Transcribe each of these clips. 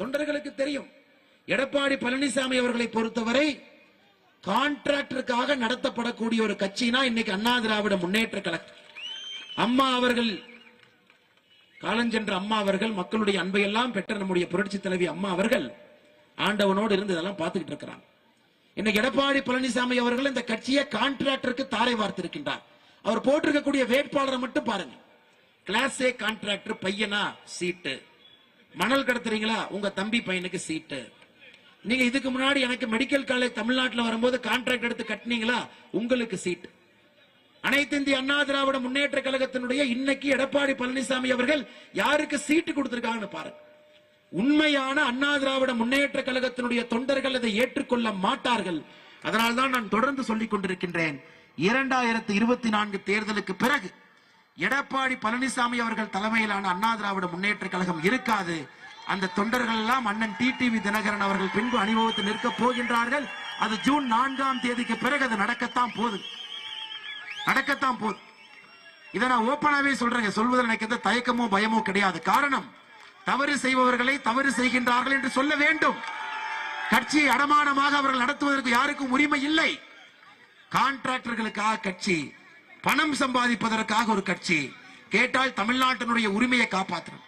தொண்டர்களுக்கு தெரியும். எடப்பாடி பழனிசாமி அவர்களை பொறுத்தவரை கான்ட்ராக்டருக்காக நடத்தப்படக்கூடிய ஒரு கட்சினா இன்னைக்கு அண்ணா திராவிட முன்னேற்ற கழகம். அம்மா அவர்கள் காலஞ்சென்ற அம்மா அவர்கள் மக்களுடைய அன்பை எல்லாம் பெற்ற நம்முடைய புரட்சி தலைவி அம்மா அவர்கள் ஆண்டவனோடு இருந்து இதெல்லாம் பார்த்துக்கிட்டு இருக்கிறாங்க. இன்னைக்கு எடப்பாடி பழனிசாமி அவர்கள் இந்த கட்சியை கான்ட்ராக்டருக்கு தாரை வார்த்திருக்கின்றார். அவர் போட்டிருக்கக்கூடிய வேட்பாளரை மட்டும் பாருங்க. கிளாஸ் ஏ கான்ட்ராக்டர் பையனா சீட்டு. மணல் கடத்துறீங்களா? உங்க தம்பி பையனுக்கு சீட்டு நீங்க இதுக்கு முன்னாடி எனக்கு மெடிக்கல் காலேஜ் தமிழ்நாட்டில் வரும்போது கான்ட்ராக்ட் எடுத்து கட்டினீங்களா? உங்களுக்கு சீட்டு அனைத்து இந்திய அண்ணா திராவிட முன்னேற்ற கழகத்தினுடைய இன்னைக்கு எடப்பாடி பழனிசாமி அவர்கள் யாருக்கு சீட்டு கொடுத்திருக்காங்கன்னு பாருங்க உண்மையான அண்ணா திராவிட முன்னேற்ற கழகத்தினுடைய தொண்டர்கள் அதை ஏற்றுக்கொள்ள மாட்டார்கள். அதனால்தான் நான் தொடர்ந்து சொல்லிக் கொண்டிருக்கின்றேன். இரண்டாயிரத்தி இருபத்தி நான்கு தேர்தலுக்கு பிறகு எடப்பாடி பழனிசாமி அவர்கள் தலைமையிலான அண்ணா திராவிட முன்னேற்ற கழகம் இருக்காது. அந்த தொண்டர்கள் எல்லாம் அண்ணன் டிடிவி தினகரன் அவர்கள் பின்பு அனுபவத்தில் நிற்க போகின்றார்கள். அது ஜூன் நான்காம் தேதிக்கு பிறகு அது நடக்கத்தான் போகுது. நடக்கத்தான் போகுது. இதை நான் ஓப்பனாவே சொல்றேங்க. சொல்வதில் எனக்கு எந்த தயக்கமோ பயமோ கிடையாது. காரணம் தவறு செய்பவர்களை தவறு செய்கின்றார்கள் என்று சொல்ல வேண்டும். கட்சியை அடமானமாக அவர்கள் நடத்துவதற்கு யாருக்கும் உரிமை இல்லை. கான்ட்ராக்டர்களுக்காக கட்சி பணம் சம்பாதிப்பதற்காக ஒரு கட்சி கேட்டால் தமிழ்நாட்டினுடைய உரிமையை காப்பாற்றணும்.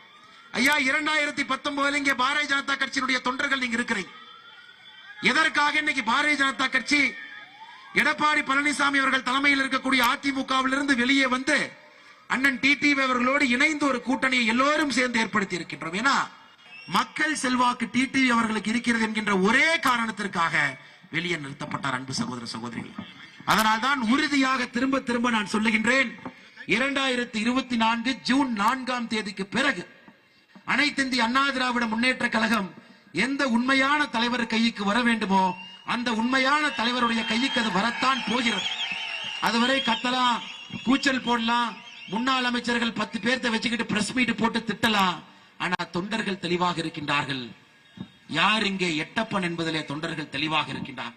ஐயா இரண்டாயிரத்தி பத்தொன்பதுல இங்கே பாரதிய ஜனதா கட்சியினுடைய தொண்டர்கள் நீங்க இருக்கிறீங்க. எதற்காக இன்னைக்கு பாரதிய ஜனதா கட்சி எடப்பாடி பழனிசாமி அவர்கள் தலைமையில் இருக்கக்கூடிய அதிமுகவிலிருந்து வெளியே வந்து அண்ணன் டிடிவி அவர்களோடு இணைந்து ஒரு கூட்டணியை எல்லோரும் சேர்ந்து ஏற்படுத்தி இருக்கின்றோம். ஏன்னா மக்கள் செல்வாக்கு டிடிவி அவர்களுக்கு இருக்கிறது என்கின்ற ஒரே காரணத்திற்காக வெளியே நிறுத்தப்பட்டார் அன்பு சகோதர சகோதரிகள். அதனால்தான் உறுதியாக திரும்ப திரும்ப நான் சொல்லுகின்றேன். இரண்டாயிரத்தி இருபத்தி நான்கு ஜூன் நான்காம் தேதிக்கு பிறகு அனைத்து இந்திய அண்ணா திராவிட முன்னேற்ற கழகம் எந்த உண்மையான தலைவர் கைக்கு வர வேண்டுமோ அந்த உண்மையான தலைவருடைய கைக்கு அது வரத்தான் போகிறது. அதுவரை கத்தலாம் கூச்சல் போடலாம் முன்னாள் அமைச்சர்கள் பத்து பேர்த்த வச்சுக்கிட்டு பிரஸ் மீட் போட்டு திட்டலாம். ஆனா தொண்டர்கள் தெளிவாக இருக்கின்றார்கள். யார் இங்கே எட்டப்பன் என்பதிலே தொண்டர்கள் தெளிவாக இருக்கின்றார்